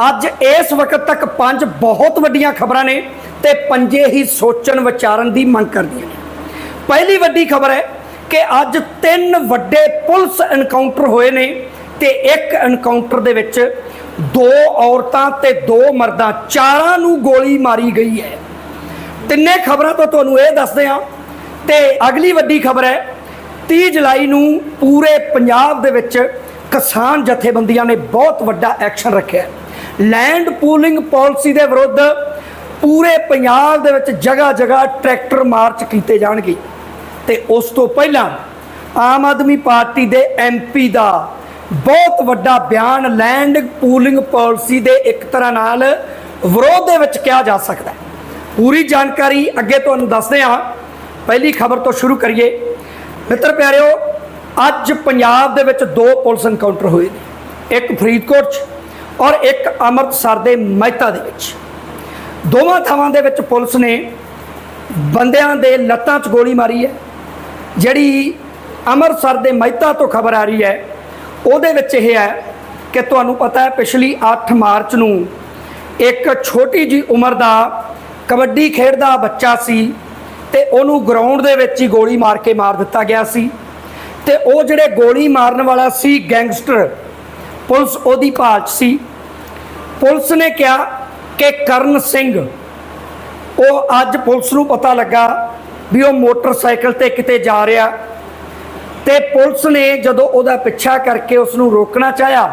ਅੱਜ ਇਸ ਵਕਤ ਤੱਕ ਪੰਜ ਬਹੁਤ ਵੱਡੀਆਂ ਖਬਰਾਂ ਨੇ ਤੇ ਪੰਜੇ ਹੀ ਸੋਚਣ ਵਿਚਾਰਨ ਦੀ ਮੰਗ ਕਰਦੀਆਂ ਨੇ ਪਹਿਲੀ ਵੱਡੀ ਖਬਰ ਹੈ ਕਿ ਅੱਜ ਤਿੰਨ ਵੱਡੇ ਪੁਲਿਸ ਐਨਕਾਊਂਟਰ ਹੋਏ ਨੇ ਤੇ ਇੱਕ ਐਨਕਾਊਂਟਰ ਦੇ ਵਿੱਚ ਦੋ ਔਰਤਾਂ ਤੇ ਦੋ ਮਰਦਾਂ ਚਾਰਾਂ ਨੂੰ ਗੋਲੀ ਮਾਰੀ ਗਈ ਹੈ ਤਿੰਨੇ ਖਬਰਾਂ ਤੋਂ ਤੁਹਾਨੂੰ ਇਹ ਦੱਸਦੇ ਹਾਂ ਤੇ ਅਗਲੀ ਵੱਡੀ ਖਬਰ ਹੈ 30 ਜੁਲਾਈ ਨੂੰ ਪੂਰੇ ਪੰਜਾਬ ਦੇ ਵਿੱਚ ਕਿਸਾਨ ਜਥੇਬੰਦੀਆਂ ਨੇ ਬਹੁਤ ਵੱਡਾ ਐਕਸ਼ਨ ਰੱਖਿਆ ਹੈ। ਲੈਂਡ ਪੂਲਿੰਗ ਪਾਲਿਸੀ ਦੇ ਵਿਰੁੱਧ ਪੂਰੇ ਪੰਜਾਬ ਦੇ ਵਿੱਚ ਜਗ੍ਹਾ ਜਗ੍ਹਾ ਟਰੈਕਟਰ ਮਾਰਚ ਕੀਤੇ ਜਾਣਗੇ। ਤੇ ਉਸ ਤੋਂ ਪਹਿਲਾਂ ਆਮ ਆਦਮੀ ਪਾਰਟੀ ਦੇ ਐਮਪੀ ਦਾ ਬਹੁਤ ਵੱਡਾ ਬਿਆਨ ਲੈਂਡ ਪੂਲਿੰਗ ਪਾਲਿਸੀ ਦੇ ਇੱਕ ਤਰ੍ਹਾਂ ਨਾਲ ਵਿਰੋਧ ਦੇ ਵਿੱਚ ਕਿਹਾ ਜਾ ਸਕਦਾ ਹੈ। ਪੂਰੀ ਜਾਣਕਾਰੀ ਅੱਗੇ ਤੁਹਾਨੂੰ ਦੱਸਦੇ ਹਾਂ। ਪਹਿਲੀ ਖਬਰ ਤੋਂ ਸ਼ੁਰੂ ਕਰੀਏ। ਮਿੱਤਰ ਪਿਆਰਿਓ, ਅੱਜ ਪੰਜਾਬ ਦੇ ਵਿੱਚ ਦੋ ਪੁਲਿਸ ਐਨਕਾਊਂਟਰ ਹੋਏ ਇੱਕ ਫਰੀਦਕੋਟ 'ਚ ਔਰ ਇੱਕ ਅੰਮ੍ਰਿਤਸਰ ਦੇ ਮਹਿਤਾ ਦੇ ਵਿੱਚ। ਦੋਵਾਂ ਥਾਵਾਂ ਦੇ ਵਿੱਚ ਪੁਲਿਸ ਨੇ ਬੰਦਿਆਂ ਦੇ ਲੱਤਾਂ 'ਚ ਗੋਲੀ ਮਾਰੀ ਹੈ। ਜਿਹੜੀ ਅੰਮ੍ਰਿਤਸਰ ਦੇ ਮਹਿਤਾ ਤੋਂ ਖਬਰ ਆ ਰਹੀ ਹੈ, ਉਹਦੇ ਵਿੱਚ ਇਹ ਹੈ ਕਿ ਤੁਹਾਨੂੰ ਪਤਾ ਹੈ, ਪਿਛਲੀ 8 ਮਾਰਚ ਨੂੰ ਇੱਕ ਛੋਟੀ ਜੀ ਉਮਰ ਦਾ ਕਬੱਡੀ ਖੇਡਦਾ ਬੱਚਾ ਸੀ ਤੇ ਉਹਨੂੰ ਗਰਾਊਂਡ ਦੇ ਵਿੱਚ ਹੀ ਗੋਲੀ ਮਾਰ ਕੇ ਮਾਰ ਦਿੱਤਾ ਗਿਆ ਸੀ। ਤੇ ਉਹ ਜਿਹੜੇ ਗੋਲੀ ਮਾਰਨ ਵਾਲਾ ਸੀ ਗੈਂਗਸਟਰ, ਪੁਲਿਸ ਉਹਦੀ ਭਾਲ 'ਚ ਸੀ। ਪੁਲਿਸ ਨੇ ਕਿਹਾ ਕਿ ਕਰਨ ਸਿੰਘ, ਉਹ ਅੱਜ ਪੁਲਿਸ ਨੂੰ ਪਤਾ ਲੱਗਾ ਵੀ ਉਹ ਮੋਟਰਸਾਈਕਲ ਤੇ ਕਿਤੇ ਜਾ ਰਿਹਾ। ਤੇ ਪੁਲਿਸ ਨੇ ਜਦੋਂ ਉਹਦਾ ਪਿੱਛਾ ਕਰਕੇ ਉਸ ਨੂੰ ਰੋਕਣਾ ਚਾਹਿਆ,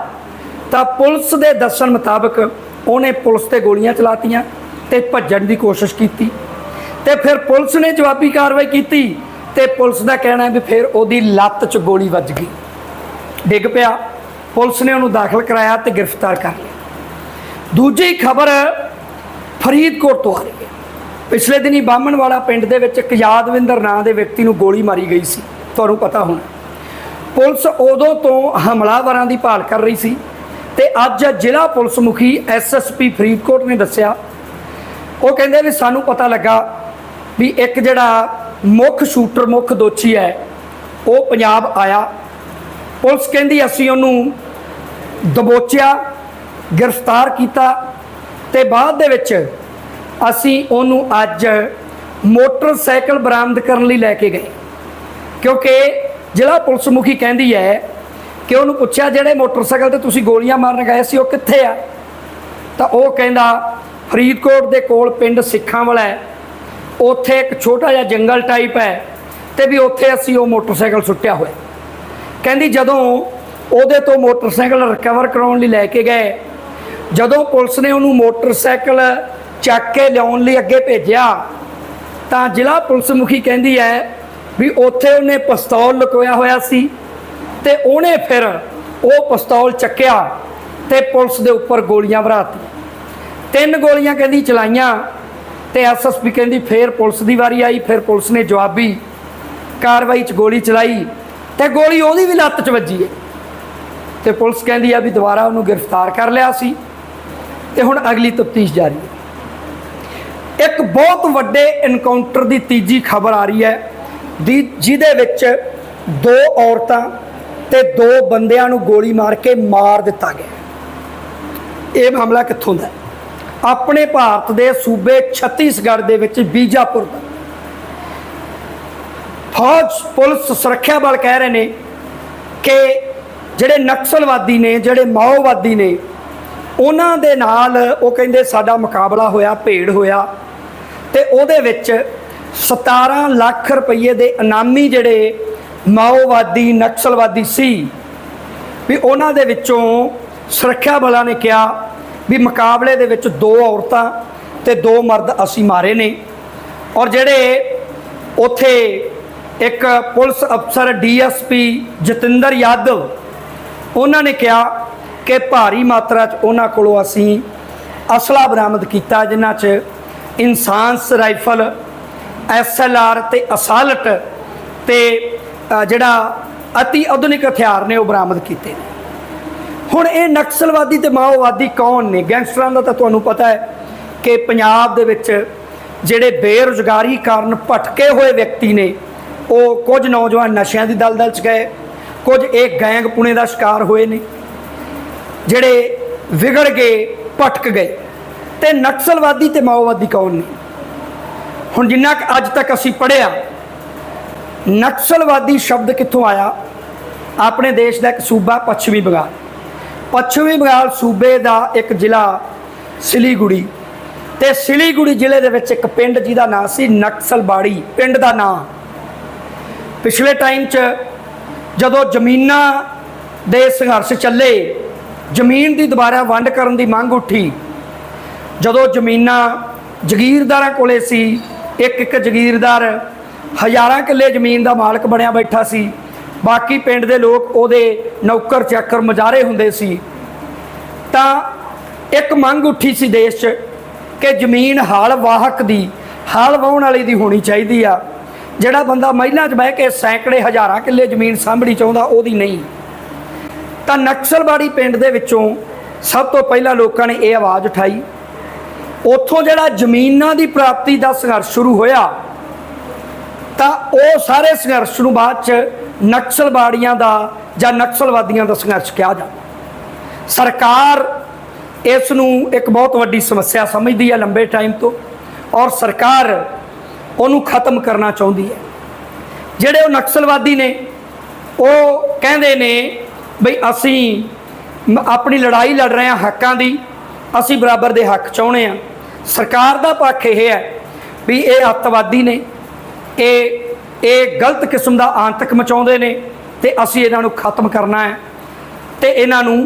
ਤਾਂ ਪੁਲਿਸ ਦੇ ਦੱਸਣ ਮੁਤਾਬਕ ਉਹਨੇ ਪੁਲਿਸ ਤੇ ਗੋਲੀਆਂ ਚਲਾਤੀਆਂ ਤੇ ਭੱਜਣ ਦੀ ਕੋਸ਼ਿਸ਼ ਕੀਤੀ। ਤੇ ਫਿਰ ਪੁਲਿਸ ਨੇ ਜਵਾਬੀ ਕਾਰਵਾਈ ਕੀਤੀ ਤੇ ਪੁਲਿਸ ਦਾ ਕਹਿਣਾ ਹੈ ਵੀ ਫਿਰ ਉਹਦੀ ਲੱਤ 'ਚ ਗੋਲੀ ਵੱਜ ਗਈ। ਡਿੱਗ ਪਿਆ, ਪੁਲਿਸ ਨੇ ਉਹਨੂੰ ਦਾਖਲ ਕਰਾਇਆ ਤੇ ਗ੍ਰਿਫਤਾਰ ਕਰ ਲਿਆ। ਦੂਜੀ ਖਬਰ ਫਰੀਦਕੋਟ ਤੋਂ ਆ ਰਹੀ ਹੈ। ਪਿਛਲੇ ਦਿਨੀ ਬਾਹਮਣਵਾਲਾ ਪਿੰਡ ਦੇ ਵਿੱਚ ਇੱਕ ਯਾਦਵਿੰਦਰ ਨਾਂ ਦੇ ਵਿਅਕਤੀ ਨੂੰ ਗੋਲੀ ਮਾਰੀ ਗਈ ਸੀ। ਤੁਹਾਨੂੰ ਪਤਾ ਹੋਣਾ ਪੁਲਿਸ ਉਦੋਂ ਤੋਂ ਹਮਲਾਵਰਾਂ ਦੀ ਭਾਲ ਕਰ ਰਹੀ ਸੀ ਤੇ ਅੱਜ ਜ਼ਿਲ੍ਹਾ ਪੁਲਿਸ ਮੁਖੀ ਐਸਐਸਪੀ ਫਰੀਦਕੋਟ ਨੇ ਦੱਸਿਆ। ਉਹ ਕਹਿੰਦੇ ਵੀ ਸਾਨੂੰ ਪਤਾ ਲੱਗਾ ਵੀ ਇੱਕ ਜਿਹੜਾ ਮੁੱਖ ਸ਼ੂਟਰ, ਮੁੱਖ ਦੋਸ਼ੀ ਹੈ, ਉਹ ਪੰਜਾਬ ਆਇਆ। ਪੁਲਿਸ ਕਹਿੰਦੀ ਅਸੀਂ ਉਹਨੂੰ ਦਬੋਚਿਆ। ਗ੍ਰਿਫਤਾਰ ਕੀਤਾ ਤੇ ਬਾਅਦ ਦੇ ਵਿੱਚ ਅਸੀਂ ਉਹਨੂੰ ਅੱਜ ਮੋਟਰਸਾਈਕਲ ਬਰਾਮਦ ਕਰਨ ਲਈ ਲੈ ਕੇ ਗਏ। ਕਿਉਂਕਿ ਜ਼ਿਲ੍ਹਾ ਪੁਲਿਸ ਮੁਖੀ ਕਹਿੰਦੀ ਹੈ ਕਿ ਉਹਨੂੰ ਪੁੱਛਿਆ, ਜਿਹੜੇ ਮੋਟਰਸਾਈਕਲ ਤੇ ਤੁਸੀਂ ਗੋਲੀਆਂ ਮਾਰਨ ਗਏ ਸੀ, ਉਹ ਕਿੱਥੇ ਆ? ਤਾਂ ਉਹ ਕਹਿੰਦਾ, ਫਰੀਦਕੋਟ ਦੇ ਕੋਲ ਪਿੰਡ ਸਿੱਖਾਂ ਵਾਲਾ ਹੈ। ਉੱਥੇ ਇੱਕ ਛੋਟਾ ਜਿਹਾ ਜੰਗਲ ਟਾਈਪ ਹੈ ਤੇ ਵੀ ਉੱਥੇ ਅਸੀਂ ਉਹ ਮੋਟਰਸਾਈਕਲ ਸੁੱਟਿਆ ਹੋਇਆ ਕਹਿੰਦੀ, ਜਦੋਂ ਉਹਦੇ ਤੋਂ ਮੋਟਰਸਾਈਕਲ ਰਿਕਵਰ ਕਰਾਉਣ ਲਈ ਲੈ ਕੇ ਗਏ ਜਦੋਂ ਪੁਲਿਸ ਨੇ ਉਹਨੂੰ ਮੋਟਰਸਾਈਕਲ ਚੱਕ ਕੇ ਲਿਆਉਣ ਲਈ ਅੱਗੇ ਭੇਜਿਆ, ਤਾਂ ਜ਼ਿਲ੍ਹਾ ਪੁਲਿਸ ਮੁਖੀ ਕਹਿੰਦੀ ਹੈ ਵੀ ਉੱਥੇ ਉਹਨੇ ਪਿਸਤੌਲ ਲੁਕੋਇਆ ਹੋਇਆ ਸੀ ਤੇ ਉਹਨੇ ਫਿਰ ਉਹ ਪਿਸਤੌਲ ਚੱਕਿਆ ਤੇ ਪੁਲਿਸ ਦੇ ਉੱਪਰ ਗੋਲੀਆਂ ਭਰਾਤੀ ਤਿੰਨ ਗੋਲੀਆਂ ਕਹਿੰਦੀ ਚਲਾਈਆਂ ਤੇ ਐਸਐਸਪੀ ਕਹਿੰਦੀ ਫੇਰ ਪੁਲਿਸ ਦੀ ਵਾਰੀ ਆਈ, ਫਿਰ ਪੁਲਿਸ ਨੇ ਜਵਾਬੀ ਕਾਰਵਾਈ 'ਚ ਗੋਲੀ ਚਲਾਈ ਤੇ ਗੋਲੀ ਉਹਦੀ ਵੀ ਲੱਤ 'ਚ ਵੱਜੀ ਹੈ ਤੇ ਪੁਲਿਸ ਕਹਿੰਦੀ ਆ ਵੀ ਦੁਬਾਰਾ ਉਹਨੂੰ ਗ੍ਰਿਫਤਾਰ ਕਰ ਲਿਆ ਸੀ। ਤੇ ਹੁਣ ਅਗਲੀ ਤਫਤੀਸ਼ ਜਾਰੀ ਹੈ। ਇੱਕ ਬਹੁਤ ਵੱਡੇ ਐਨਕਾਊਂਟਰ ਦੀ ਤੀਜੀ ਖਬਰ ਆ ਰਹੀ ਹੈ ਦੀ ਜਿਹਦੇ ਵਿੱਚ ਦੋ ਔਰਤਾਂ ਤੇ ਦੋ ਬੰਦਿਆਂ ਨੂੰ ਗੋਲੀ ਮਾਰ ਕੇ ਮਾਰ ਦਿੱਤਾ ਗਿਆ ਇਹ ਮਾਮਲਾ ਕਿੱਥੋਂ ਦਾ ਆਪਣੇ ਭਾਰਤ ਦੇ ਸੂਬੇ ਛੱਤੀਸਗੜ੍ਹ ਦੇ ਵਿੱਚ ਬੀਜਾਪੁਰ ਦਾ। ਫੌਜ, ਪੁਲਿਸ ਸੁਰੱਖਿਆ ਬਲ ਕਹਿ ਰਹੇ ਨੇ ਕਿ ਜਿਹੜੇ ਨਕਸਲਵਾਦੀ ਨੇ, ਜਿਹੜੇ ਮਾਓਵਾਦੀ ਨੇ ਉਹਨਾਂ ਦੇ ਨਾਲ ਉਹ ਕਹਿੰਦੇ ਸਾਡਾ ਮੁਕਾਬਲਾ ਹੋਇਆ ਭੇੜ ਹੋਇਆ। ਤੇ ਉਹਦੇ ਵਿੱਚ 17 ਲੱਖ ਰੁਪਏ ਦੇ ਇਨਾਮੀ ਜਿਹੜੇ ਮਾਓਵਾਦੀ, ਨਕਸਲਵਾਦੀ ਸੀ, ਵੀ ਉਹਨਾਂ ਦੇ ਵਿੱਚੋਂ ਸੁਰੱਖਿਆ ਬਲਾਂ ਨੇ ਕਿਹਾ ਵੀ ਮੁਕਾਬਲੇ ਦੇ ਵਿੱਚ ਦੋ ਔਰਤਾਂ ਤੇ ਦੋ ਮਰਦ ਅਸੀਂ ਮਾਰੇ ਨੇ। ਔਰ ਜਿਹੜੇ ਉੱਥੇ ਇੱਕ ਪੁਲਿਸ ਅਫਸਰ ਡੀਐਸਪੀ ਜਤਿੰਦਰ ਯਾਦਵ, ਉਹਨਾਂ ਨੇ ਕਿਹਾ ਕਿ ਭਾਰੀ ਮਾਤਰਾ 'ਚ ਉਹਨਾਂ ਕੋਲੋਂ ਅਸੀਂ ਅਸਲਾ ਬਰਾਮਦ ਕੀਤਾ, ਜਿਨ੍ਹਾਂ 'ਚ ਇਨਸਾਨਸ ਰਾਈਫਲ ਐਸਐਲਆਰ ਤੇ ਅਸਾਲਟ ਤੇ ਜਿਹੜਾ ਅਤੀ ਆਧੁਨਿਕ ਹਥਿਆਰ ਨੇ ਉਹ ਬਰਾਮਦ ਕੀਤੇ ਨੇ। ਹੁਣ ਇਹ ਨਕਸਲਵਾਦੀ ਤੇ ਮਾਓਵਾਦੀ ਕੌਣ ਨੇ? ਗੈਂਗਸਟਰਾਂ ਦਾ ਤਾਂ ਤੁਹਾਨੂੰ ਪਤਾ ਹੈ ਕਿ ਪੰਜਾਬ ਦੇ ਵਿੱਚ ਜਿਹੜੇ ਬੇਰੁਜ਼ਗਾਰੀ ਕਾਰਨ ਭਟਕੇ ਹੋਏ ਵਿਅਕਤੀ ਨੇ, ਉਹ ਕੁਝ ਨੌਜਵਾਨ ਨਸ਼ਿਆਂ ਦੀ ਦਲਦਲ 'ਚ ਗਏ, ਕੁਝ ਇਹ ਗੈਂਗ ਪੁਣੇ ਦਾ ਸ਼ਿਕਾਰ ਹੋਏ ਨੇ। ਜਿਹੜੇ ਵਿਗੜ ਗਏ ਭਟਕ ਗਏ। ਤੇ ਨਕਸਲਵਾਦੀ ਤੇ ਮਾਓਵਾਦੀ ਕੌਣ ਨੇ? ਹੁਣ ਜਿੰਨਾ ਕੁ ਅੱਜ ਤੱਕ ਅਸੀਂ ਪੜ੍ਹਿਆ, ਨਕਸਲਵਾਦੀ ਸ਼ਬਦ ਕਿੱਥੋਂ ਆਇਆ? ਆਪਣੇ ਦੇਸ਼ ਦਾ ਇੱਕ ਸੂਬਾ ਪੱਛਮੀ ਬੰਗਾਲ। ਪੱਛਮੀ ਬੰਗਾਲ ਸੂਬੇ ਦਾ ਇੱਕ ਜ਼ਿਲ੍ਹਾ ਸਿਲੀਗੁੜੀ। ਤੇ ਸਿਲੀਗੁੜੀ ਜ਼ਿਲ੍ਹੇ ਦੇ ਵਿੱਚ ਇੱਕ ਪਿੰਡ ਜਿਹਦਾ ਨਾਂ ਸੀ ਨਕਸਲਬਾੜੀ। ਪਿੰਡ ਦਾ ਨਾਂ ਪਿਛਲੇ ਟਾਈਮ 'ਚ ਜਦੋਂ ਜ਼ਮੀਨਾਂ ਦੇ ਸੰਘਰਸ਼ ਚੱਲੇ ਜ਼ਮੀਨ ਦੀ ਦੁਬਾਰਾ ਵੰਡ ਕਰਨ ਦੀ ਮੰਗ ਉੱਠੀ। ਜਦੋਂ ਜ਼ਮੀਨਾਂ ਜ਼ਗੀਰਦਾਰਾਂ ਕੋਲੇ ਸੀ, ਇੱਕ ਇੱਕ ਜ਼ਗੀਰਦਾਰ ਹਜ਼ਾਰਾਂ ਕਿੱਲੇ ਜ਼ਮੀਨ ਦਾ ਮਾਲਕ ਬਣਿਆ ਬੈਠਾ ਸੀ। ਬਾਕੀ ਪਿੰਡ ਦੇ ਲੋਕ ਉਹਦੇ ਨੌਕਰ ਚਾਕਰ ਮਜਾਰੇ ਹੁੰਦੇ ਸੀ। ਤਾਂ ਇੱਕ ਮੰਗ ਉੱਠੀ ਸੀ ਦੇਸ਼ 'ਚ ਕਿ ਜ਼ਮੀਨ ਹਾਲ ਵਾਹਕ ਦੀ, ਹਾਲ ਵਾਹਣ ਵਾਲੀ ਦੀ ਹੋਣੀ ਚਾਹੀਦੀ ਆ। ਜਿਹੜਾ ਬੰਦਾ ਮਹਿਲਾਂ 'ਚ ਬਹਿ ਕੇ ਸੈਂਕੜੇ ਹਜ਼ਾਰਾਂ ਕਿੱਲੇ ਜ਼ਮੀਨ ਸਾਂਭਣੀ ਚਾਹੁੰਦਾ, ਉਹਦੀ ਨਹੀਂ। ਤਾਂ ਨਕਸਲਵਾੜੀ ਪਿੰਡ ਦੇ ਵਿੱਚੋਂ ਸਭ ਤੋਂ ਪਹਿਲਾਂ ਲੋਕਾਂ ਨੇ ਇਹ ਆਵਾਜ਼ ਉਠਾਈ। ਉੱਥੋਂ ਜਿਹੜਾ ਜ਼ਮੀਨਾਂ ਦੀ ਪ੍ਰਾਪਤੀ ਦਾ ਸੰਘਰਸ਼ ਸ਼ੁਰੂ ਹੋਇਆ, ਤਾਂ ਉਹ ਸਾਰੇ ਸੰਘਰਸ਼ ਨੂੰ ਬਾਅਦ ਚ ਨਕਸਲਵਾੜੀਆਂ ਦਾ ਜਾਂ ਨਕਸਲਵਾਦੀਆਂ ਦਾ ਸੰਘਰਸ਼ ਕਿਹਾ ਜਾਂਦਾ। ਸਰਕਾਰ ਇਸ ਨੂੰ ਇੱਕ ਬਹੁਤ ਵੱਡੀ ਸਮੱਸਿਆ ਸਮਝਦੀ ਹੈ ਲੰਬੇ ਟਾਈਮ ਤੋਂ, ਔਰ ਸਰਕਾਰ ਉਹਨੂੰ ਖਤਮ ਕਰਨਾ ਚਾਹੁੰਦੀ ਹੈ। ਜਿਹੜੇ ਉਹ ਨਕਸਲਵਾਦੀ ਨੇ, ਉਹ ਕਹਿੰਦੇ ਨੇ ਬਈ ਅਸੀਂ ਆਪਣੀ ਲੜਾਈ ਲੜ ਰਹੇ ਹਾਂ ਹੱਕਾਂ ਦੀ, ਅਸੀਂ ਬਰਾਬਰ ਦੇ ਹੱਕ ਚਾਹੁੰਦੇ ਹਾਂ। ਸਰਕਾਰ ਦਾ ਪੱਖ ਇਹ ਹੈ ਵੀ ਇਹ ਅੱਤਵਾਦੀ ਨੇ, ਇਹ ਇਹ ਗਲਤ ਕਿਸਮ ਦਾ ਆਤੰਕ ਮਚਾਉਂਦੇ ਨੇ ਤੇ ਅਸੀਂ ਇਹਨਾਂ ਨੂੰ ਖਤਮ ਕਰਨਾ ਹੈ ਤੇ ਇਹਨਾਂ ਨੂੰ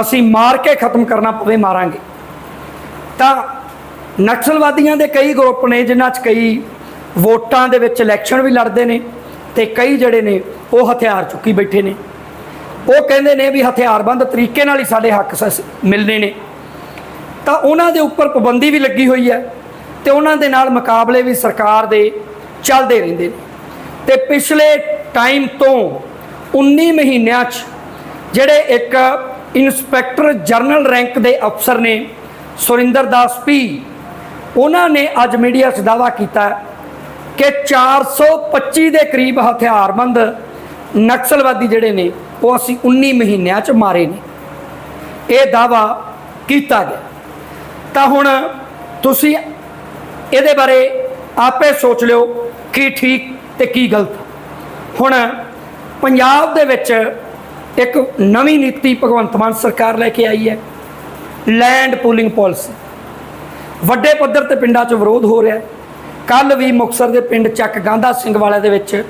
ਅਸੀਂ ਮਾਰ ਕੇ ਖਤਮ ਕਰਨਾ ਪਵੇ ਮਾਰਾਂਗੇ। ਤਾਂ ਨਕਸਲਵਾਦੀਆਂ ਦੇ ਕਈ ਗਰੁੱਪ ਨੇ, ਜਿਨ੍ਹਾਂ 'ਚ ਕਈ ਵੋਟਾਂ ਦੇ ਵਿੱਚ ਇਲੈਕਸ਼ਨ ਵੀ ਲੜਦੇ ਨੇ ਤੇ ਕਈ ਜਿਹੜੇ ਨੇ ਉਹ ਹਥਿਆਰ ਚੁੱਕੀ ਬੈਠੇ ਨੇ। ਉਹ ਕਹਿੰਦੇ ਨੇ ਵੀ ਹਥਿਆਰਬੰਦ ਤਰੀਕੇ ਨਾਲ ਹੀ ਸਾਡੇ ਹੱਕ ਸਸ- ਮਿਲਨੇ ਨੇ। ਤਾਂ ਉਹਨਾਂ ਦੇ ਉੱਪਰ ਪਾਬੰਦੀ ਵੀ ਲੱਗੀ ਹੋਈ ਹੈ ਤੇ ਉਹਨਾਂ ਦੇ ਨਾਲ ਮੁਕਾਬਲੇ ਵੀ ਸਰਕਾਰ ਦੇ ਚੱਲਦੇ ਰਹਿੰਦੇ ਨੇ। ਤੇ ਪਿਛਲੇ ਟਾਈਮ ਤੋਂ 19 ਮਹੀਨਿਆਂ 'ਚ ਜਿਹੜੇ ਇੱਕ ਇਨਸਪੈਕਟਰ ਜਨਰਲ ਰੈਂਕ ਦੇ ਅਫਸਰ ਨੇ ਸੁਰਿੰਦਰ ਦਾਸ ਪੀ ਉਹਨਾਂ ਨੇ ਅੱਜ ਮੀਡੀਆ 'ਚ ਦਾਅਵਾ ਕੀਤਾ ਕਿ 425 ਦੇ ਕਰੀਬ ਹਥਿਆਰਬੰਦ ਨਕਸਲਵਾਦੀ ਜਿਹੜੇ ਨੇ ਉਹ ਅਸੀਂ 19 ਮਹੀਨਿਆਂ 'ਚ ਮਾਰੇ ਨੇ। ਇਹ ਦਾਅਵਾ ਕੀਤਾ ਗਿਆ। ਤਾਂ ਹੁਣ ਤੁਸੀਂ ਇਹਦੇ ਬਾਰੇ ਆਪੇ ਸੋਚ ਲਿਓ ਕੀ ਠੀਕ ਤੇ ਕੀ ਗਲਤ। ਹੁਣ ਪੰਜਾਬ ਦੇ ਵਿੱਚ ਇੱਕ ਨਵੀਂ ਨੀਤੀ ਭਗਵੰਤ ਮਾਨ ਸਰਕਾਰ ਲੈ ਕੇ ਆਈ ਹੈ। ਲੈਂਡ ਪੂਲਿੰਗ ਪਾਲਿਸੀ ਵੱਡੇ ਪੱਧਰ ਤੇ ਪਿੰਡਾਂ 'ਚ ਵਿਰੋਧ ਹੋ ਰਿਹਾ ਹੈ। ਕੱਲ ਵੀ ਮੁਕਤਸਰ ਦੇ ਪਿੰਡ ਚੱਕ ਗਾਂਧਾ ਸਿੰਘ ਵਾਲੇ ਦੇ ਵਿੱਚ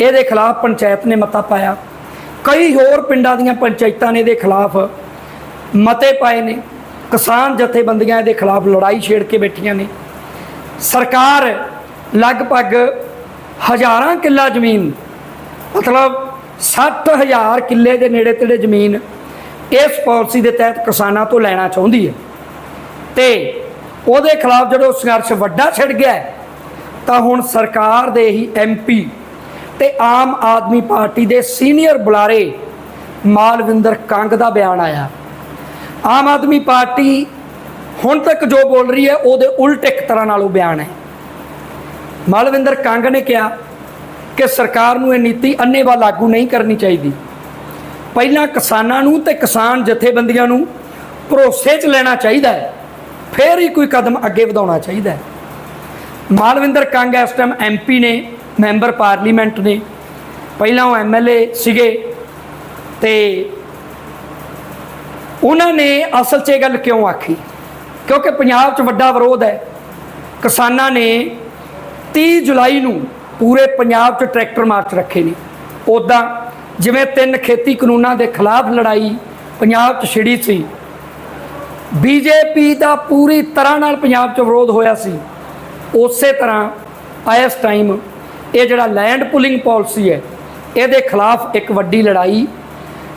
ਇਹਦੇ ਖਿਲਾਫ ਪੰਚਾਇਤ ਨੇ ਮਤਾ ਪਾਇਆ। ਕਈ ਹੋਰ ਪਿੰਡਾਂ ਦੀਆਂ ਪੰਚਾਇਤਾਂ ਨੇ ਇਹਦੇ ਖਿਲਾਫ ਮਤੇ ਪਾਏ ਨੇ। ਕਿਸਾਨ ਜਥੇਬੰਦੀਆਂ ਇਹਦੇ ਖਿਲਾਫ ਲੜਾਈ ਛੇੜ ਕੇ ਬੈਠੀਆਂ ਨੇ। ਸਰਕਾਰ ਲਗਭਗ ਹਜ਼ਾਰਾਂ ਕਿੱਲਾ ਜ਼ਮੀਨ, ਮਤਲਬ 60000 ਕਿੱਲੇ ਦੇ ਨੇੜੇ ਤੇੜੇ ਜ਼ਮੀਨ ਇਸ ਪਾਲਿਸੀ ਦੇ ਤਹਿਤ ਕਿਸਾਨਾਂ ਤੋਂ ਲੈਣਾ ਚਾਹੁੰਦੀ ਹੈ। ਤੇ ਉਹਦੇ ਖਿਲਾਫ ਜਦੋਂ ਸੰਘਰਸ਼ ਵੱਡਾ ਛਿੜ ਗਿਆ, ਤਾਂ ਹੁਣ ਸਰਕਾਰ ਦੇ ਹੀ ਐਮਪੀ ਤੇ ਆਮ ਆਦਮੀ ਪਾਰਟੀ ਦੇ ਸੀਨੀਅਰ ਬੁਲਾਰੇ ਮਾਲਵਿੰਦਰ ਕੰਗ ਦਾ ਬਿਆਨ ਆਇਆ। ਆਮ ਆਦਮੀ ਪਾਰਟੀ ਹੁਣ ਤੱਕ ਜੋ ਬੋਲ ਰਹੀ ਹੈ, ਉਹਦੇ ਉਲਟ ਇੱਕ ਤਰ੍ਹਾਂ ਨਾਲ ਉਹ ਬਿਆਨ ਹੈ। ਮਾਲਵਿੰਦਰ ਕੰਗ ਨੇ ਕਿਹਾ ਕਿ ਸਰਕਾਰ ਨੂੰ ਇਹ ਨੀਤੀ ਅੰਨੇਵਾਹ ਲਾਗੂ ਨਹੀਂ ਕਰਨੀ ਚਾਹੀਦੀ। ਪਹਿਲਾਂ ਕਿਸਾਨਾਂ ਨੂੰ ਤੇ ਕਿਸਾਨ ਜਥੇਬੰਦੀਆਂ ਨੂੰ ਭਰੋਸੇ 'ਚ ਲੈਣਾ ਚਾਹੀਦਾ ਹੈ, ਫਿਰ ਹੀ ਕੋਈ ਕਦਮ ਅੱਗੇ ਵਧਾਉਣਾ ਚਾਹੀਦਾ ਹੈ। ਮਾਲਵਿੰਦਰ ਕੰਗ ਇਸ ਟਾਈਮ ਐਮਪੀ ਨੇ ਮੈਂਬਰ ਪਾਰਲੀਮੈਂਟ ਨੇ, ਪਹਿਲਾਂ ਉਹ ਐਮਐਲਏ ਸੀਗੇ ਤੇ ਉਹਨਾਂ ਨੇ ਅਸਲ 'ਚ ਇਹ ਗੱਲ ਕਿਉਂ ਆਖੀ? ਕਿਉਂਕਿ ਪੰਜਾਬ 'ਚ ਵੱਡਾ ਵਿਰੋਧ ਹੈ। ਕਿਸਾਨਾਂ ਨੇ 30 ਜੁਲਾਈ ਨੂੰ ਪੂਰੇ ਪੰਜਾਬ 'ਚ ਟਰੈਕਟਰ ਮਾਰਚ ਰੱਖੇ ਨੇ। ਉਦਾਂ ਜਿਵੇਂ ਤਿੰਨ ਖੇਤੀ ਕਾਨੂੰਨਾਂ ਦੇ ਖਿਲਾਫ ਲੜਾਈ ਪੰਜਾਬ 'ਚ ਛਿੜੀ ਸੀ ਬੀਜੇਪੀ ਦਾ ਪੂਰੀ ਤਰ੍ਹਾਂ ਨਾਲ ਪੰਜਾਬ 'ਚ ਵਿਰੋਧ ਹੋਇਆ ਸੀ, ਉਸੇ ਤਰ੍ਹਾਂ ਇਸ ਟਾਈਮ ਇਹ ਜਿਹੜਾ ਲੈਂਡ ਪੁਲਿੰਗ ਪਾਲਿਸੀ ਹੈ, ਇਹਦੇ ਖਿਲਾਫ ਇੱਕ ਵੱਡੀ ਲੜਾਈ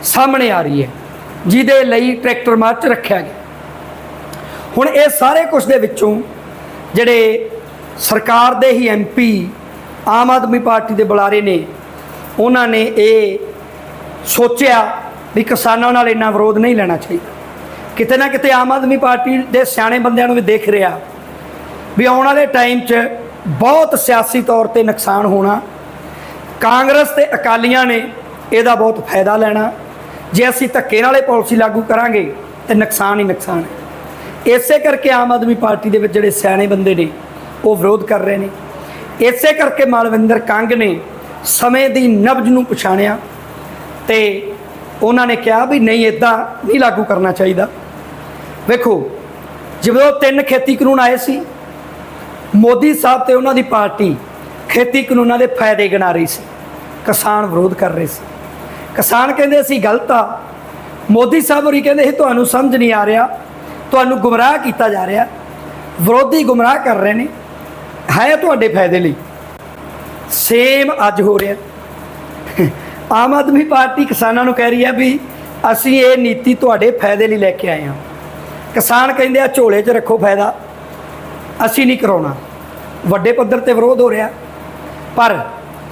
ਸਾਹਮਣੇ ਆ ਰਹੀ ਹੈ, ਜਿਹਦੇ ਲਈ ਟਰੈਕਟਰ ਮਾਰਚ ਰੱਖਿਆ ਗਿਆ। ਹੁਣ ਇਹ ਸਾਰੇ ਕੁਝ ਦੇ ਵਿੱਚੋਂ ਜਿਹੜੇ ਸਰਕਾਰ ਦੇ ਹੀ ਐਮਪੀ ਆਮ ਆਦਮੀ ਪਾਰਟੀ ਦੇ ਬੁਲਾਰੇ ਨੇ, ਉਹਨਾਂ ਨੇ ਇਹ ਸੋਚਿਆ ਵੀ ਕਿਸਾਨਾਂ ਨਾਲ ਇੰਨਾ ਵਿਰੋਧ ਨਹੀਂ ਲੈਣਾ ਚਾਹੀਦਾ। ਕਿਤੇ ਨਾ ਕਿਤੇ ਆਮ ਆਦਮੀ ਪਾਰਟੀ ਦੇ ਸਿਆਣੇ ਬੰਦਿਆਂ ਨੂੰ ਵੀ ਦੇਖ ਰਿਹਾ ਵੀ ਆਉਣ ਵਾਲੇ ਟਾਈਮ 'ਚ ਬਹੁਤ ਸਿਆਸੀ ਤੌਰ ਤੇ ਨੁਕਸਾਨ ਹੋਣਾ। ਕਾਂਗਰਸ ਤੇ ਅਕਾਲੀਆਂ ਨੇ ਇਹਦਾ ਬਹੁਤ ਫਾਇਦਾ ਲੈਣਾ। ਜੇ ਅਸੀਂ ਧੱਕੇ ਨਾਲੇ ਪਾਲਿਸੀ ਲਾਗੂ ਕਰਾਂਗੇ, ਤੇ ਨੁਕਸਾਨ ਹੀ ਨੁਕਸਾਨ ਹੈ। ਇਸੇ ਕਰਕੇ ਆਮ ਆਦਮੀ ਪਾਰਟੀ ਦੇ ਵਿੱਚ ਜਿਹੜੇ ਸਿਆਣੇ ਬੰਦੇ ਨੇ, ਉਹ ਵਿਰੋਧ ਕਰ ਰਹੇ ਨੇ। ਇਸੇ ਕਰਕੇ ਮਾਲਵਿੰਦਰ ਕੰਗ ਨੇ ਸਮੇਂ ਦੀ ਨਬਜ ਨੂੰ ਪਛਾਣਿਆ ਤੇ ਉਹਨਾਂ ਨੇ ਕਿਹਾ ਵੀ ਨਹੀਂ ਇਦਾਂ ਨਹੀਂ ਲਾਗੂ ਕਰਨਾ ਚਾਹੀਦਾ। ਵੇਖੋ, ਜਦੋਂ ਤਿੰਨ ਖੇਤੀ ਕਾਨੂੰਨ ਆਏ ਸੀ ਮੋਦੀ ਸਾਹਿਬ ਤੇ ਉਹਨਾਂ ਦੀ ਪਾਰਟੀ ਖੇਤੀ ਕਾਨੂੰਨਾਂ ਦੇ ਫਾਇਦੇ ਗਿਣਾ ਰਹੀ ਸੀ। ਕਿਸਾਨ ਵਿਰੋਧ ਕਰ ਰਹੇ ਸੀ। ਕਿਸਾਨ ਕਹਿੰਦੇ ਅਸੀਂ ਗਲਤ ਆ। ਮੋਦੀ ਸਾਹਿਬ ਹੋਰੀ ਕਹਿੰਦੇ ਸੀ, ਤੁਹਾਨੂੰ ਸਮਝ ਨਹੀਂ ਆ ਰਿਹਾ। ਤੁਹਾਨੂੰ ਗੁੰਮਰਾਹ ਕੀਤਾ ਜਾ ਰਿਹਾ। ਵਿਰੋਧੀ ਗੁੰਮਰਾਹ ਕਰ ਰਹੇ ਨੇ। ਹੈ ਤੁਹਾਡੇ ਫਾਇਦੇ ਲਈ? ਸੇਮ ਅੱਜ ਹੋ ਰਿਹਾ। ਆਮ ਆਦਮੀ ਪਾਰਟੀ ਕਿਸਾਨਾਂ ਨੂੰ ਕਹਿ ਰਹੀ ਹੈ ਵੀ ਅਸੀਂ ਇਹ ਨੀਤੀ ਤੁਹਾਡੇ ਫਾਇਦੇ ਲਈ ਲੈ ਕੇ ਆਏ ਹਾਂ। ਕਿਸਾਨ ਕਹਿੰਦੇ ਆ, ਝੋਲੇ 'ਚ ਰੱਖੋ ਫਾਇਦਾ। ਅਸੀਂ ਨਹੀਂ ਕਰਾਉਣਾ। ਵੱਡੇ ਪੱਧਰ ਤੇ ਵਿਰੋਧ ਹੋ ਰਿਹਾ। ਪਰ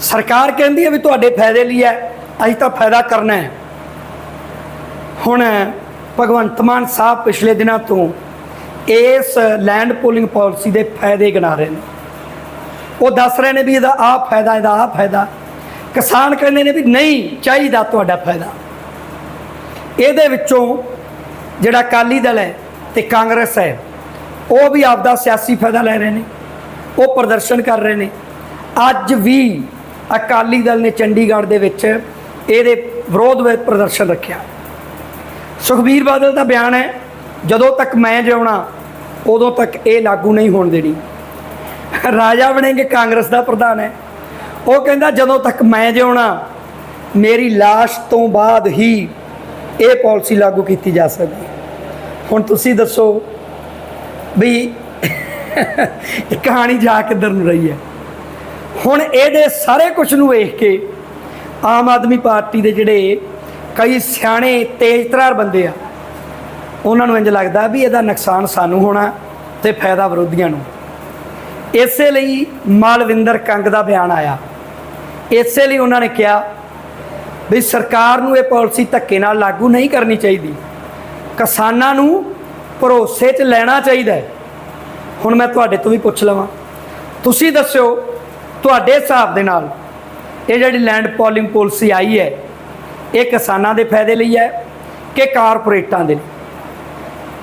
ਸਰਕਾਰ ਕਹਿੰਦੀ ਹੈ ਵੀ ਤੁਹਾਡੇ ਫਾਇਦੇ ਲਈ ਹੈ, ਅਸੀਂ ਤਾਂ ਫਾਇਦਾ ਕਰਨਾ ਹੈ। ਹੁਣ ਭਗਵੰਤ ਮਾਨ ਸਾਹਿਬ ਪਿਛਲੇ ਦਿਨਾਂ ਤੋਂ ਇਸ ਲੈਂਡ ਪੂਲਿੰਗ ਪਾਲਿਸੀ ਦੇ ਫਾਇਦੇ ਗਿਣਾ ਰਹੇ ਨੇ। ਉਹ ਦੱਸ ਰਹੇ ਨੇ ਵੀ ਇਹਦਾ ਆਹ ਫਾਇਦਾ, ਇਹਦਾ ਆਹ ਫਾਇਦਾ। ਕਿਸਾਨ ਕਹਿੰਦੇ ਨੇ ਵੀ ਨਹੀਂ, ਚਾਹੀਦਾ ਤੁਹਾਡਾ ਫਾਇਦਾ। ਇਹਦੇ ਵਿੱਚੋਂ ਜਿਹੜਾ ਅਕਾਲੀ ਦਲ ਹੈ ਤੇ ਕਾਂਗਰਸ ਹੈ ਉਹ ਵੀ ਆਪਦਾ ਸਿਆਸੀ ਫਾਇਦਾ ਲੈ ਰਹੇ ਨੇ, ਉਹ ਪ੍ਰਦਰਸ਼ਨ ਕਰ ਰਹੇ ਨੇ। ਅੱਜ ਵੀ ਅਕਾਲੀ ਦਲ ਨੇ ਚੰਡੀਗੜ੍ਹ ਦੇ ਵਿੱਚ ਇਹਦੇ ਵਿਰੋਧ ਵਿੱਚ ਪ੍ਰਦਰਸ਼ਨ ਰੱਖਿਆ। ਸੁਖਬੀਰ ਬਾਦਲ ਦਾ ਬਿਆਨ ਹੈ, ਜਦੋਂ ਤੱਕ ਮੈਂ ਜਿਉਣਾ, ਉਦੋਂ ਤੱਕ ਇਹ ਲਾਗੂ ਨਹੀਂ ਹੋਣ ਦੇਣੀ। ਰਾਜਾ ਬਣੇਗੇ ਕਾਂਗਰਸ ਦਾ ਪ੍ਰਧਾਨ ਹੈ। ਉਹ ਕਹਿੰਦਾ, ਜਦੋਂ ਤੱਕ ਮੈਂ ਜਿਉਣਾ, ਮੇਰੀ লাশ ਤੋਂ ਬਾਅਦ ਹੀ ਇਹ ਪਾਲਿਸੀ ਲਾਗੂ ਕੀਤੀ ਜਾ ਸਕਦੀ। ਹੁਣ ਤੁਸੀਂ ਦੱਸੋ ਵੀ ਇਹ ਕਹਾਣੀ ਜਾ ਕਿੱਧਰ ਨੂੰ ਰਹੀ ਹੈ। ਹੁਣ ਇਹਦੇ ਸਾਰੇ ਕੁਝ ਨੂੰ ਵੇਖ ਕੇ ਆਮ ਆਦਮੀ ਪਾਰਟੀ ਦੇ ਜਿਹੜੇ ਕਈ ਸਿਆਣੇ ਤੇਜ਼ਤਰਾਰ ਬੰਦੇ ਆ, ਉਹਨਾਂ ਨੂੰ ਇੰਜ ਲੱਗਦਾ ਵੀ ਇਹਦਾ ਨੁਕਸਾਨ ਸਾਨੂੰ ਹੋਣਾ ਤੇ ਫਾਇਦਾ ਵਿਰੋਧੀਆਂ ਨੂੰ। ਇਸੇ ਲਈ ਮਾਲਵਿੰਦਰ ਕੰਗ ਦਾ ਬਿਆਨ ਆਇਆ। ਇਸੇ ਲਈ ਉਹਨਾਂ ਨੇ ਕਿਹਾ ਵੀ ਸਰਕਾਰ ਨੂੰ ਇਹ ਪਾਲਿਸੀ ਧੱਕੇ ਨਾਲ ਲਾਗੂ ਨਹੀਂ ਕਰਨੀ ਚਾਹੀਦੀ। ਕਿਸਾਨਾਂ ਨੂੰ ਭਰੋਸੇ 'ਚ ਲੈਣਾ ਚਾਹੀਦਾ ਹੈ। ਹੁਣ ਮੈਂ ਤੁਹਾਡੇ ਤੋਂ ਵੀ ਪੁੱਛ ਲਵਾਂ। ਤੁਸੀਂ ਦੱਸਿਓ, ਤੁਹਾਡੇ ਹਿਸਾਬ ਦੇ ਨਾਲ ਇਹ ਜਿਹੜੀ ਲੈਂਡ ਪੋਲਿੰਗ ਪਾਲਿਸੀ ਆਈ ਹੈ, ਇਹ ਕਿਸਾਨਾਂ ਦੇ ਫਾਇਦੇ ਲਈ ਹੈ ਕਿ ਕਾਰਪੋਰੇਟਾਂ ਦੇ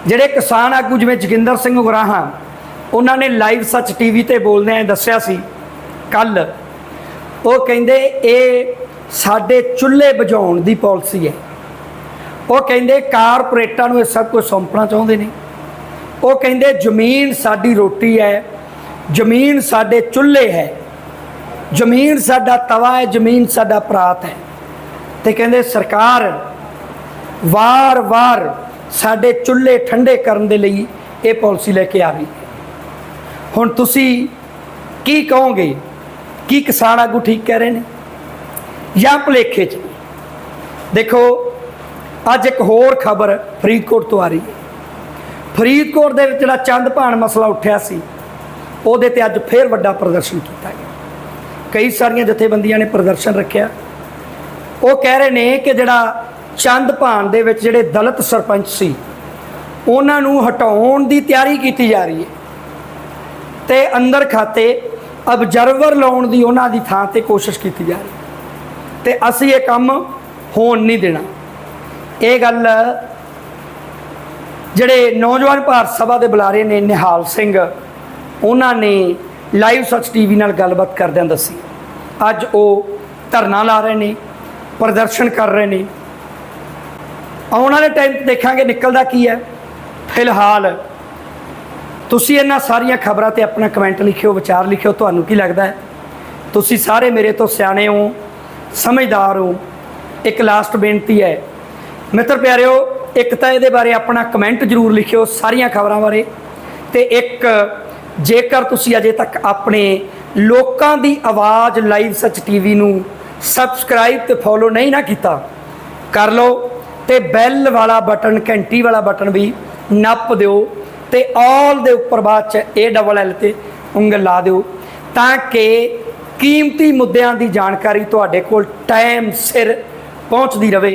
ਜਿਹੜੇ ਕਿਸਾਨ ਆਗੂ ਜਿਵੇਂ ਜਗਿੰਦਰ ਸਿੰਘ ਉਗਰਾਹਾਂ, ਉਹਨਾਂ ਨੇ ਲਾਈਵ ਸੱਚ ਟੀਵੀ ਤੇ ਬੋਲਦੇ ਆਂ ਦੱਸਿਆ ਸੀ ਕੱਲ ਉਹ ਕਹਿੰਦੇ, ਇਹ ਸਾਡੇ ਚੁੱਲ੍ਹੇ ਬੁਝਾਉਣ ਦੀ ਪਾਲਿਸੀ ਹੈ। ਉਹ ਕਹਿੰਦੇ ਕਾਰਪੋਰੇਟਾਂ ਨੂੰ ਇਹ ਸਭ ਕੁਝ ਸੌਂਪਣਾ ਚਾਹੁੰਦੇ ਨੇ। ਉਹ ਕਹਿੰਦੇ ਜ਼ਮੀਨ ਸਾਡੀ ਰੋਟੀ ਹੈ, ਜ਼ਮੀਨ ਸਾਡੇ ਚੁੱਲ੍ਹੇ ਹੈ, ਜ਼ਮੀਨ ਸਾਡਾ ਤਵਾ ਹੈ, ਜ਼ਮੀਨ ਸਾਡਾ ਪ੍ਰਾਤ ਹੈ। ਤੇ ਕਹਿੰਦੇ ਸਰਕਾਰ ਵਾਰ-ਵਾਰ ਸਾਡੇ ਚੁੱਲ੍ਹੇ ਠੰਡੇ ਕਰਨ ਦੇ ਲਈ ਇਹ ਪਾਲਿਸੀ ਲੈ ਕੇ ਆ ਰਹੀ ਹੁਣ ਤੁਸੀਂ ਕੀ ਕਹੋਗੇ? ਕੀ ਕਿਸਾਨ ਆਗੂ ਠੀਕ ਕਹਿ ਰਹੇ ਨੇ? ਜਾਂ ਭੁਲੇਖੇ 'ਚ? ਦੇਖੋ ਅੱਜ ਇੱਕ ਹੋਰ ਖਬਰ ਫਰੀਦਕੋਟ ਤੋਂ ਆ ਰਹੀ ਹੈ। ਫਰੀਦਕੋਟ ਦੇ ਵਿੱਚ ਜਿਹੜਾ ਚੰਦ ਭਾਣ ਮਸਲਾ ਉੱਠਿਆ ਸੀ, ਉਹਦੇ ਤੇ ਅੱਜ ਫੇਰ ਵੱਡਾ ਪ੍ਰਦਰਸ਼ਨ ਕੀਤਾ ਗਿਆ। ਕਈ ਸਾਰੀਆਂ ਜਥੇਬੰਦੀਆਂ ਨੇ ਪ੍ਰਦਰਸ਼ਨ ਰੱਖਿਆ। ਉਹ ਕਹਿ ਰਹੇ ਨੇ ਕਿ ਜਿਹੜਾ ਚੰਦ ਭਾਣ ਦੇ ਵਿੱਚ ਜਿਹੜੇ ਦਲਿਤ ਸਰਪੰਚ ਸੀ, ਉਹਨਾਂ ਨੂੰ ਹਟਾਉਣ ਦੀ ਤਿਆਰੀ ਕੀਤੀ ਜਾ ਰਹੀ ਹੈ। ਤੇ ਅੰਦਰ ਖਾਤੇ ਅਬਜ਼ਰਵਰ ਲਾਉਣ ਦੀ ਉਹਨਾਂ ਦੀ ਥਾਂ ਤੇ ਕੋਸ਼ਿਸ਼ ਕੀਤੀ ਜਾ ਰਹੀ ਹੈ। ਤੇ ਅਸੀਂ ਇਹ ਕੰਮ ਹੋਣ ਨਹੀਂ ਦੇਣਾ। ਇਹ ਗੱਲ ਜਿਹੜੇ ਨੌਜਵਾਨ ਭਾਰਤ ਸਭਾ ਦੇ ਬੁਲਾਰੇ ਨੇ ਨਿਹਾਲ ਸਿੰਘ, ਉਹਨਾਂ ਨੇ ਲਾਈਵ ਸੱਚ ਟੀਵੀ ਨਾਲ ਗੱਲਬਾਤ ਕਰਦਿਆਂ ਦੱਸੀ। ਅੱਜ ਉਹ ਧਰਨਾ ਲਾ ਰਹੇ ਨੇ, ਪ੍ਰਦਰਸ਼ਨ ਕਰ ਰਹੇ ਨੇ। ਆਉਣ ਵਾਲੇ ਟਾਈਮ 'ਤੇ ਦੇਖਾਂਗੇ ਨਿਕਲਦਾ ਕੀ ਹੈ। ਫਿਲਹਾਲ ਤੁਸੀਂ ਇਹਨਾਂ ਸਾਰੀਆਂ ਖਬਰਾਂ ਤੇ ਆਪਣਾ ਕਮੈਂਟ ਲਿਖਿਓ, ਵਿਚਾਰ ਲਿਖਿਓ, ਤੁਹਾਨੂੰ ਕੀ ਲੱਗਦਾ ਹੈ? ਤੁਸੀਂ ਸਾਰੇ ਮੇਰੇ ਤੋਂ ਸਿਆਣੇ ਹੋ, ਸਮਝਦਾਰ ਹੋ। ਇੱਕ ਲਾਸਟ ਬੇਨਤੀ ਹੈ ਮਿੱਤਰ ਪਿਆਰਿਓ, ਇੱਕ ਤਾਂ ਇਹਦੇ ਬਾਰੇ ਆਪਣਾ ਕਮੈਂਟ ਜ਼ਰੂਰ ਲਿਖਿਓ ਸਾਰੀਆਂ ਖਬਰਾਂ ਬਾਰੇ। ਤੇ ਇੱਕ, ਜੇਕਰ ਤੁਸੀਂ ਅਜੇ ਤੱਕ ਆਪਣੇ ਲੋਕਾਂ ਦੀ ਆਵਾਜ਼ ਲਾਈਵ ਸੱਚ ਟੀਵੀ ਨੂੰ ਸਬਸਕ੍ਰਾਈਬ ਤੇ ਫੋਲੋ ਨਹੀਂ ਨਾ ਕੀਤਾ, ਕਰ ਲਓ ਤੇ ਬੈਲ ਵਾਲਾ ਬਟਨ ਘੰਟੀ ਵਾਲਾ ਬਟਨ ਵੀ ਨੱਪ ਦਿਓ ਤੇ ਆਲ ਦੇ ਉੱਪਰ ਬਾਅਦ ਚ ਏ ਡਬਲ ਐਲ ਤੇ ਉਂਗਲ ਲਾ ਦਿਓ ਤਾਂ ਕਿ ਕੀਮਤੀ ਮੁੱਦਿਆਂ ਦੀ ਜਾਣਕਾਰੀ ਤੁਹਾਡੇ ਕੋਲ ਟਾਈਮ ਸਿਰ ਪਹੁੰਚਦੀ ਰਹੇ।